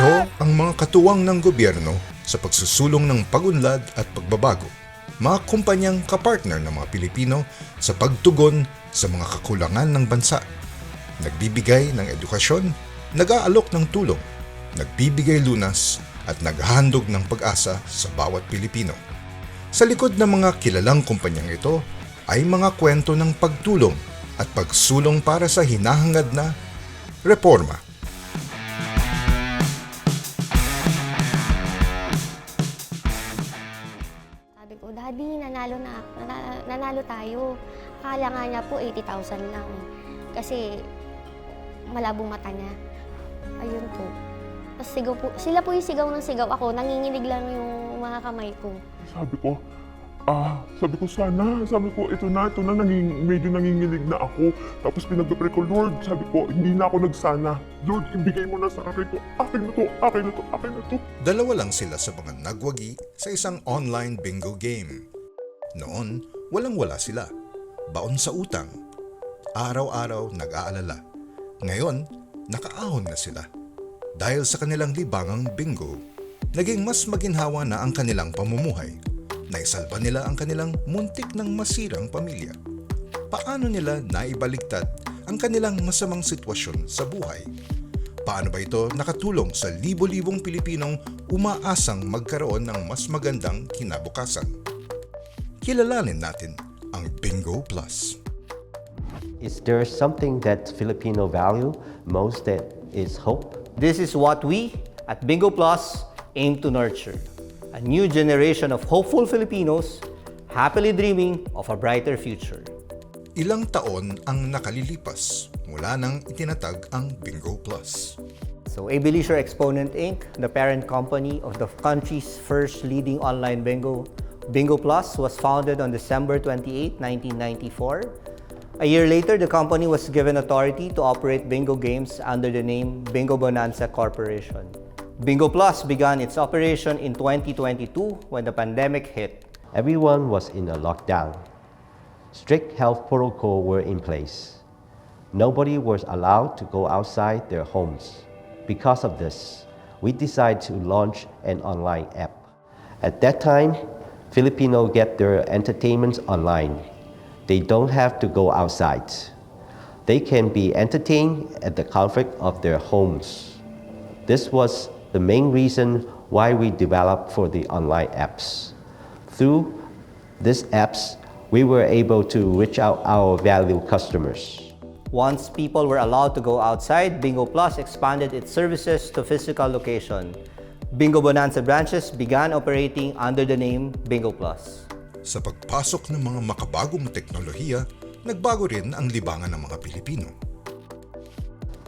Ito ang mga katuwang ng gobyerno sa pagsusulong ng pagunlad at pagbabago. Mga kumpanyang kapartner ng mga Pilipino sa pagtugon sa mga kakulangan ng bansa. Nagbibigay ng edukasyon, nag-aalok ng tulong, nagbibigay lunas at naghahandog ng pag-asa sa bawat Pilipino. Sa likod ng mga kilalang kumpanyang ito ay mga kwento ng pagtulong at pagsulong para sa hinahangad na reforma. Daddy, nanalo na, nana- nanalo tayo. Akala nga niya po 80,000 lang. Kasi malabong mata niya. Ayun po. Tapos sigaw po, sila po yung sigaw ng sigaw. Ako, nanginginig lang yung mga kamay ko. Sabi ko, ah, sabi ko sana, sabi ko, ito na, ito na, nanging, medyo nanginginig na ako. Tapos pinag-pray ko, Lord, sabi ko, hindi na ako nagsana. Lord, ibigay mo na sa akin to. Akin na to, akin na to, akin na to. Dalawa lang sila sa mga nagwagi sa isang online bingo game. Noon, walang-wala sila. Baon sa utang. Araw-araw nag-aalala. Ngayon, nakaahon na sila. Dahil sa kanilang libangang bingo, naging mas maginhawa na ang kanilang pamumuhay. Naisalba nila ang kanilang muntik ng masirang pamilya. Paano nila naibaligtad ang kanilang masamang sitwasyon sa buhay? Paano ba ito nakatulong sa libo-libong Pilipinong umaasang magkaroon ng mas magandang kinabukasan? Kilalanin natin ang Bingo Plus. Is there something that Filipino value most that is hope? This is what we at Bingo Plus aim to nurture a new generation of hopeful Filipinos happily dreaming of a brighter future. Ilang taon ang nakalilipas mula nang itinatag ang Bingo Plus. So, AB Leisure Exponent Inc., the parent company of the country's first leading online bingo, Bingo Plus, was founded on December 28, 1994. A year later, the company was given authority to operate bingo games under the name Bingo Bonanza Corporation. Bingo Plus began its operation in 2022 when the pandemic hit. Everyone was in a lockdown. Strict health protocols were in place. Nobody was allowed to go outside their homes. Because of this, we decided to launch an online app. At that time, Filipino get their entertainment online. They don't have to go outside. They can be entertained at the comfort of their homes. This was the main reason why we developed for the online apps. Through these apps, we were able to reach out our valued customers. Once people were allowed to go outside, Bingo Plus expanded its services to physical location. Bingo Bonanza branches began operating under the name Bingo Plus. Sa pagpasok ng mga makabagong teknolohiya, nagbago rin ang libangan ng mga Pilipino.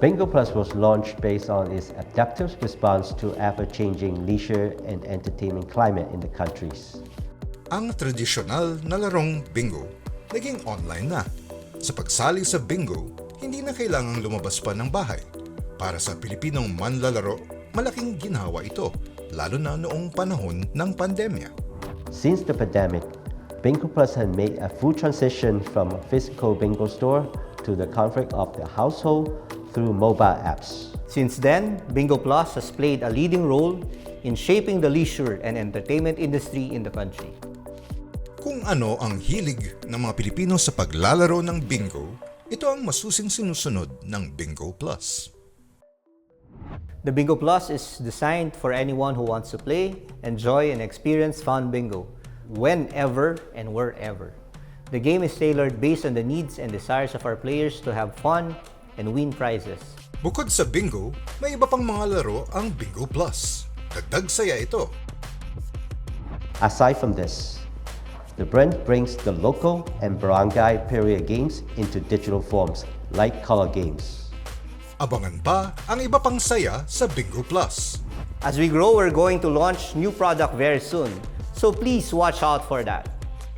Bingo Plus was launched based on its adaptive response to ever-changing leisure and entertainment climate in the countries. Ang tradisyonal na larong bingo naging online na. Sa pagsali sa bingo, hindi na kailangang lumabas pa ng bahay. Para sa Pilipinong manlalaro, malaking ginhawa ito, lalo na noong panahon ng pandemya. Since the pandemic, Bingo Plus had made a full transition from a physical bingo store to the comfort of the household through mobile apps. Since then, Bingo Plus has played a leading role in shaping the leisure and entertainment industry in the country. Kung ano ang hilig ng mga Pilipino sa paglalaro ng bingo, ito ang masusing sinusunod ng Bingo Plus. The Bingo Plus is designed for anyone who wants to play, enjoy, and experience fun bingo whenever and wherever. The game is tailored based on the needs and desires of our players to have fun and win prizes. Bukod sa bingo, may iba pang mga laro ang Bingo Plus. Dagdag saya ito. Aside from this, the brand brings the local and barangay period games into digital forms like color games. Abangan pa ang iba pang saya sa Bingo Plus. As we grow, we're going to launch new product very soon. So please watch out for that.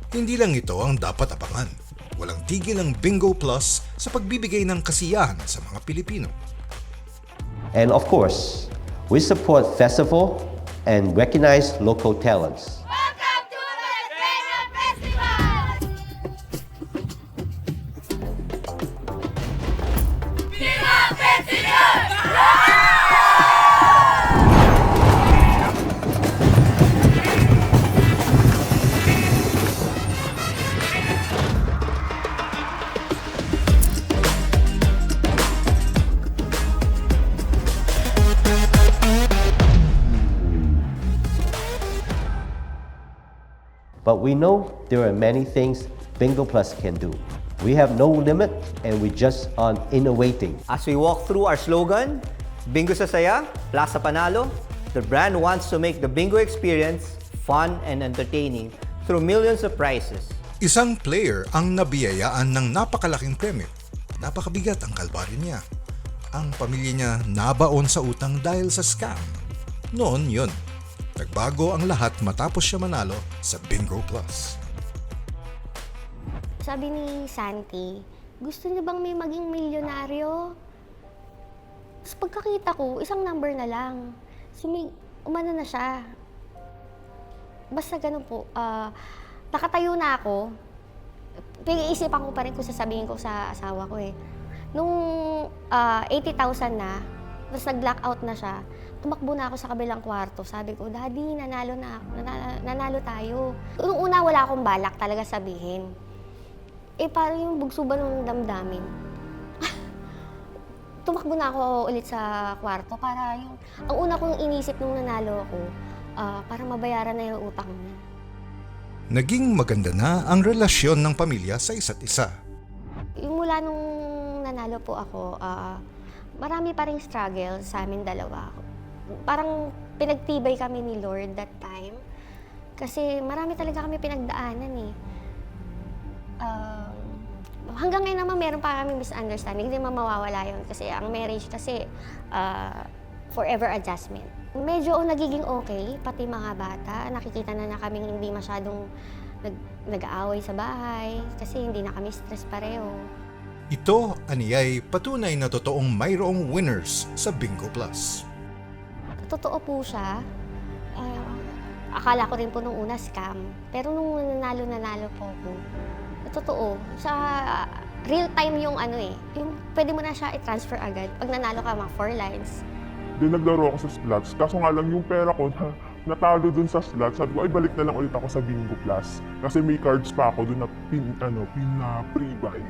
Hindi lang ito ang dapat abangan. Walang tigil ang Bingo Plus sa pagbibigay ng kasiyahan sa mga Pilipino. And of course, we support festival and recognize local talents. But we know there are many things Bingo Plus can do. We have no limit and we just on innovating. As we walk through our slogan, Bingo sa Saya, Plaza Panalo, the brand wants to make the bingo experience fun and entertaining through millions of prizes. Isang player ang nabiyayaan ng napakalaking premyo. Napakabigat ang kalbaryo niya. Ang pamilya niya nabaon sa utang dahil sa scam. Noon yun. Nagbago ang lahat matapos siya manalo sa Bingo Plus. Sabi ni Santi, gusto niya bang may maging milyonaryo? Tapos pagkakita ko, isang number na lang. Sumi umano na siya. Basta ganun po. ah, nakatayo na ako. Pinag-iisipan ko pa rin kung sasabihin ko sa asawa ko eh. Nung ah, 80,000 na, tapos nag-blackout na siya, tumakbo na ako sa kabilang kwarto. Sabi ko, Daddy, nanalo na ako. Nanalo, nanalo tayo. Nung una, wala akong balak talaga sabihin. Eh, parang yung bugso ba ng damdamin? Tumakbo na ako ulit sa kwarto para yung... Ang una kong inisip nung nanalo ako, ah, para mabayaran na yung utang niya. Naging maganda na ang relasyon ng pamilya sa isa't isa. Yung mula nung nanalo po ako, ah, marami pa ring struggle sa amin dalawa. Parang pinagtibay kami ni Lord that time. Kasi marami talaga kami pinagdaanan eh. Um, hanggang ngayon naman meron pa kami misunderstanding. Hindi naman mawawala yun. Kasi ang marriage kasi ah, forever adjustment. Medyo nagiging okay, pati mga bata. Nakikita na na kaming hindi masyadong nag, nag-aaway sa bahay kasi hindi na kami stress pareho. Ito, aniyay, patunay na totoong mayroong winners sa Bingo Plus. Totoo po siya. Ah, akala ko rin po nung una scam. Pero nung nanalo-nanalo po ako, totoo. Sa real time yung ano eh. Yung pwede mo na siya i-transfer agad. Pag nanalo ka, mga four lines. Then naglaro ako sa slots. Kaso nga lang yung pera ko na natalo dun sa slots. Sabi ko, ay balik na lang ulit ako sa Bingo Plus. Kasi may cards pa ako dun na pin, ano, pin na pre-buy.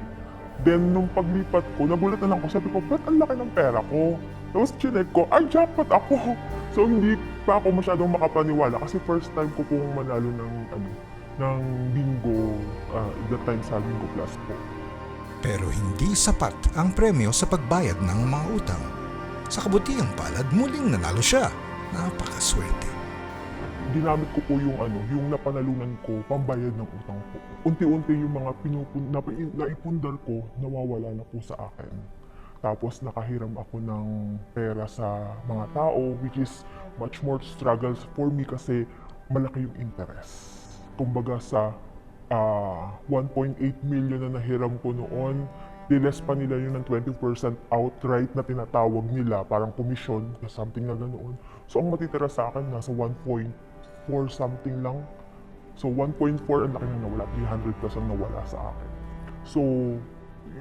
Then nung paglipat ko, nagulat na lang ako. Sabi ko, ba't ang laki ng pera ko? Tapos chinek ko, ay jackpot ako. So hindi pa ako masyadong makapaniwala kasi first time ko pong manalo ng ano ng bingo uh, that time sa Bingo Plus po. Pero hindi sapat ang premyo sa pagbayad ng mga utang. Sa kabutihang palad, muling nanalo siya. Napakaswerte. ginamit ko po yung ano, yung napanalunan ko pambayad ng utang ko. Unti-unti yung mga pinupun, na, naipundar ko, nawawala na po sa akin. Tapos nakahiram ako ng pera sa mga tao, which is much more struggles for me kasi malaki yung interest. Kumbaga sa ah, 1.8 million na nahiram ko noon, diles pa nila yun ng 20% outright na tinatawag nila, parang commission, something na ganoon. So ang matitira sa akin, nasa 1.4 something lang. So 1.4 ang laki na nawala, 300 plus ang nawala sa akin. So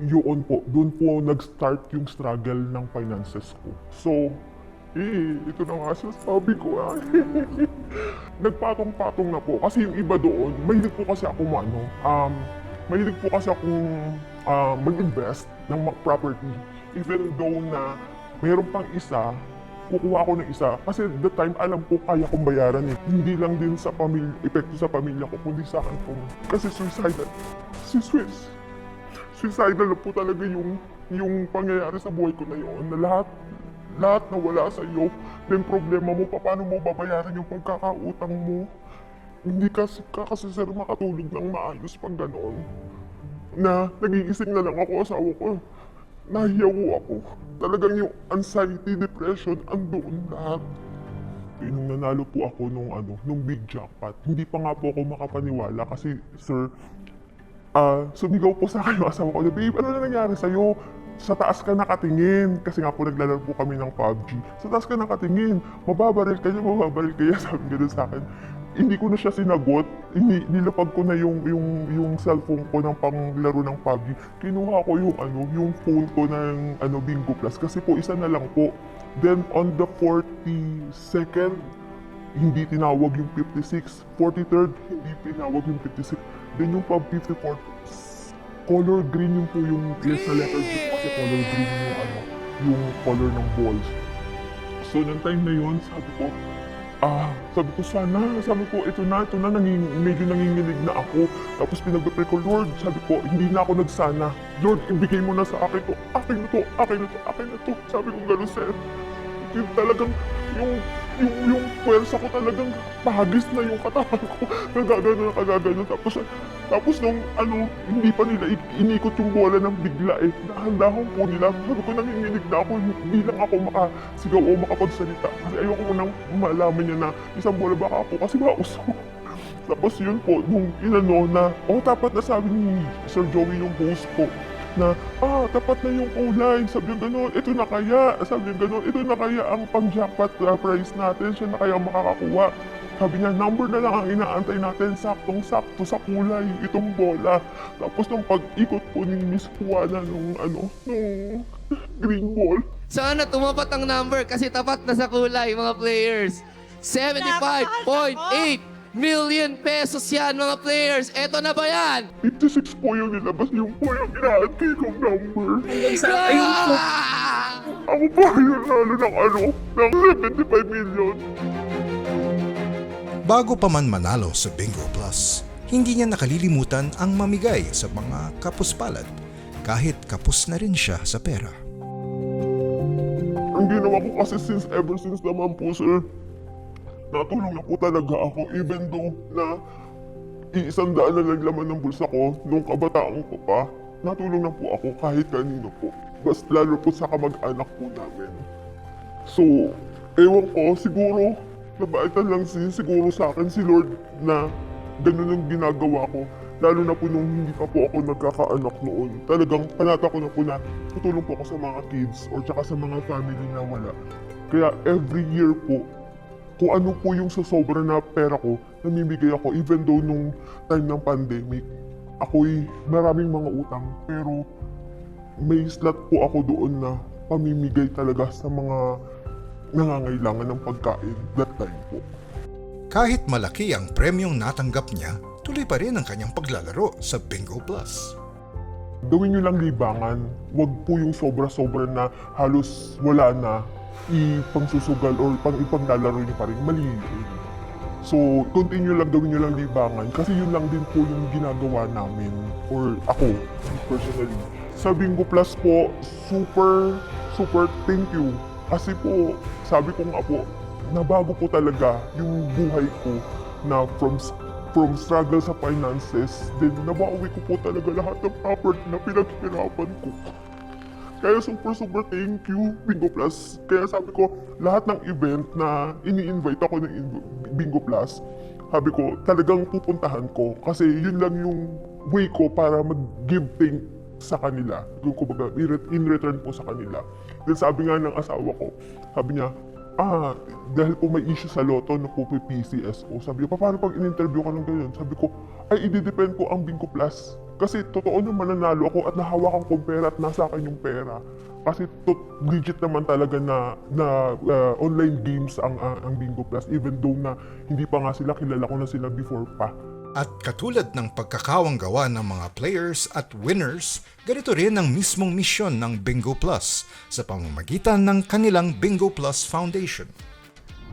yun po, doon po nag-start yung struggle ng finances ko. So, eh, ito na nga sabi ko ah. Nagpatong-patong na po. Kasi yung iba doon, mahilig po kasi ako ano, um, mahilig po kasi akong ah, mag-invest ng property. Even though na mayroon pang isa, kukuha ko ng isa. Kasi the time, alam ko kaya kong bayaran eh. Hindi lang din sa pamilya, epekto sa pamilya ko, kundi sa akin po. Kasi suicidal. Si Swiss. Suicidal na po talaga yung, yung pangyayari sa buhay ko na yun. Na lahat, lahat na wala sa iyo. Then problema mo, paano mo babayaran yung pagkakautang mo? Hindi kasi, ka kasi sir makatulog ng maayos pag gano'n. Na nagigising na lang ako, asawa ko. Nahiyaw ako. Talagang yung anxiety, depression, andoon lahat. Eh, Nung nanalo po ako nung ano, nung big jackpot, hindi pa nga po ako makapaniwala kasi sir, ah, sumigaw po sa akin yung asawa ko, babe, ano na nangyari sa'yo? Sa taas ka nakatingin. Kasi nga po naglalaro po kami ng PUBG. Sa taas ka nakatingin. Mababaril ka niya, mababaril ka niya. Sabi gano'n sa akin. Hindi ko na siya sinagot. Ini, nilapag ko na yung, yung, yung cellphone ko ng panglaro ng PUBG. Kinuha ko yung, ano, yung phone ko ng ano, Bingo Plus. Kasi po, isa na lang po. Then, on the 42nd, hindi tinawag yung 56. 43rd, hindi tinawag yung 56. Then yung pag 54, color green yung po yung yes na letter G kasi color green yung ano, yung color ng balls. So, nung time na yun, sabi ko, ah, sabi ko sana, sabi ko ito na, ito na, nanging, medyo nanginginig na ako. Tapos pinag-pray ko, Lord, sabi ko, hindi na ako nagsana. Lord, ibigay mo na sa akin to, akin na to, akin na to, akin na to. Sabi ko gano'n, sir. Yung talagang, yung, yung, yung pwersa ko talagang pahagis na yung katawan ko. Nagagano na kagagano. Tapos, tapos nung ano, hindi pa nila inikot yung bola ng bigla eh. Dahan-dahan po nila. Sabi ko nanginginig na ako. Hindi lang ako makasigaw o makapagsalita. Kasi ayoko nang malaman niya na isang bola baka ako kasi mausok. Tapos yun po, nung inano na, oh dapat na sabi ni Sir Joey yung host ko, na, ah, tapat na yung O-line. Sabi gano'n, ito na kaya. Sabi gano'n, ito na kaya ang pang-jackpot uh, prize natin. Siya na kaya makakakuha. Sabi niya, number na lang ang inaantay natin. Saktong-sakto sa kulay itong bola. Tapos nung pag-ikot po ni Miss Juana nung, ano, nung green ball, Sana tumapat ang number kasi tapat na sa kulay, mga players. 75.8 million pesos yan, mga players. Eto na ba yan? 56 po yung nilabas. Yung po yung inaantay kong number. Ah! Ako po yung nalo ng ano, ng 75 million. Bago pa man manalo sa Bingo Plus, hindi niya nakalilimutan ang mamigay sa mga kapuspalad kahit kapos na rin siya sa pera. Ang ginawa ko kasi since ever since naman po sir, natulong na po talaga ako even though na iisang daan na lang laman ng bulsa ko nung kabataan ko pa. Natulong na po ako kahit kanino po. Bas lalo po sa kamag-anak po namin. So, ewan ko, siguro, nabaitan lang si, siguro sa akin si Lord na ganun ang ginagawa ko. Lalo na po nung hindi pa po ako nagkakaanak noon. Talagang panata ko na po na tutulong po ako sa mga kids or tsaka sa mga family na wala. Kaya every year po, kung ano po yung sasobra na pera ko, namimigay ako even though nung time ng pandemic, ako'y maraming mga utang pero may slot po ako doon na pamimigay talaga sa mga nangangailangan ng pagkain that time po. Kahit malaki ang premyong natanggap niya, tuloy pa rin ang kanyang paglalaro sa Bingo Plus. Gawin nyo lang libangan, wag po yung sobra-sobra na halos wala na ipangsusugal or pang ipaglalaro nyo pa rin, mali yun. So, continue lang gawin nyo lang libangan kasi yun lang din po yung ginagawa namin or ako personally. Sa Bingo Plus po, super, super thank you. Kasi po, sabi ko nga po, nabago po talaga yung buhay ko na from from struggle sa finances, then nabawi ko po talaga lahat ng property na pinaghirapan ko. Kaya super super thank you, Bingo Plus. Kaya sabi ko, lahat ng event na ini-invite ako ng in- Bingo Plus, sabi ko, talagang pupuntahan ko. Kasi yun lang yung way ko para mag-give thank sa kanila. Yung kumbaga, in- return po sa kanila. Then sabi nga ng asawa ko, sabi niya, ah, dahil po may issue sa loto na po PCSO. Sabi ko, paano pag in-interview ka ng ganyan? Sabi ko, ay, i-depend ko ang Bingo Plus. Kasi totoo naman nanalo ako at nahawakan kong pera at nasa akin yung pera. Kasi to, legit naman talaga na, na uh, online games ang, ang, ang Bingo Plus even though na hindi pa nga sila kilala ko na sila before pa. At katulad ng pagkakawang gawa ng mga players at winners, ganito rin ang mismong misyon ng Bingo Plus sa pamamagitan ng kanilang Bingo Plus Foundation.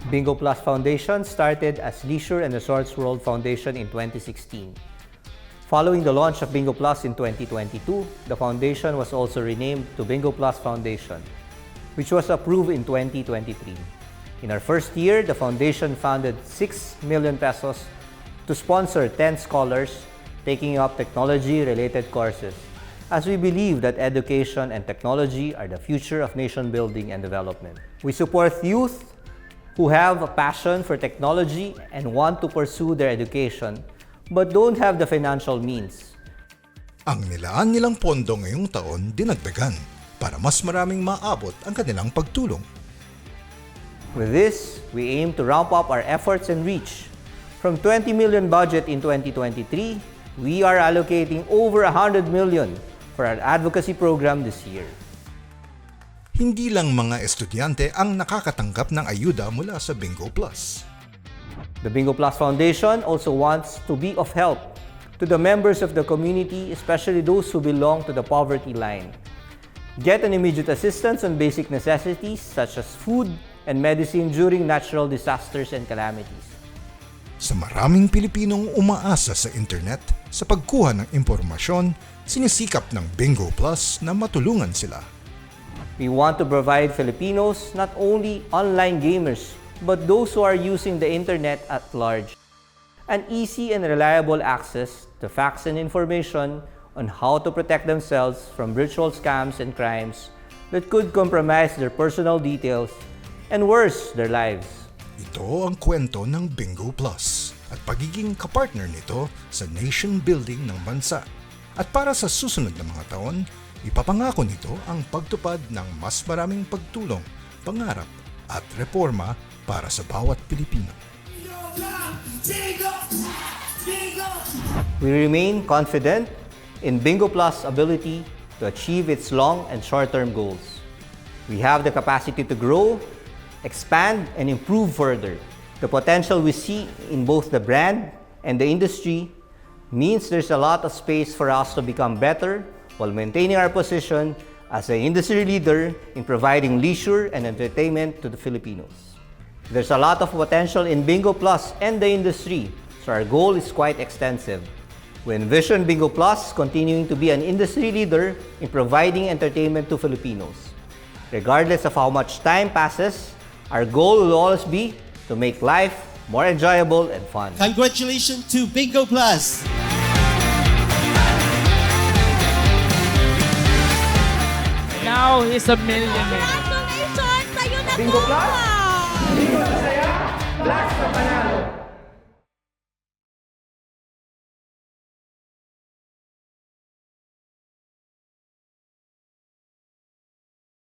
Bingo Plus Foundation started as Leisure and Resorts World Foundation in 2016. Following the launch of Bingo Plus in 2022, the foundation was also renamed to Bingo Plus Foundation, which was approved in 2023. In our first year, the foundation funded 6 million pesos to sponsor 10 scholars taking up technology-related courses, as we believe that education and technology are the future of nation building and development. We support youth who have a passion for technology and want to pursue their education but don't have the financial means. Ang nilaan nilang pondo ngayong taon dinagdagan para mas maraming maabot ang kanilang pagtulong. With this, we aim to ramp up our efforts and reach. From 20 million budget in 2023, we are allocating over 100 million for our advocacy program this year. Hindi lang mga estudyante ang nakakatanggap ng ayuda mula sa Bingo Plus. The Bingo Plus Foundation also wants to be of help to the members of the community, especially those who belong to the poverty line. Get an immediate assistance on basic necessities such as food, and medicine during natural disasters and calamities. Sa maraming Pilipinong umaasa sa internet sa pagkuha ng impormasyon, sinisikap ng Bingo Plus na matulungan sila. We want to provide Filipinos not only online gamers, but those who are using the internet at large, an easy and reliable access to facts and information on how to protect themselves from virtual scams and crimes that could compromise their personal details and worse, their lives. Ito ang kwento ng Bingo Plus at pagiging kapartner nito sa nation building ng bansa. At para sa susunod na mga taon, ipapangako nito ang pagtupad ng mas maraming pagtulong, pangarap at reforma para sa bawat Pilipino. We remain confident in Bingo Plus' ability to achieve its long and short-term goals. We have the capacity to grow, expand, and improve further. The potential we see in both the brand and the industry means there's a lot of space for us to become better while maintaining our position as an industry leader in providing leisure and entertainment to the Filipinos. There's a lot of potential in Bingo Plus and the industry, so our goal is quite extensive. We envision Bingo Plus continuing to be an industry leader in providing entertainment to Filipinos. Regardless of how much time passes, our goal will always be to make life more enjoyable and fun. Congratulations to Bingo Plus! Now he's a millionaire. Congratulations! Bingo! Plus? Ah. Black sa panalo!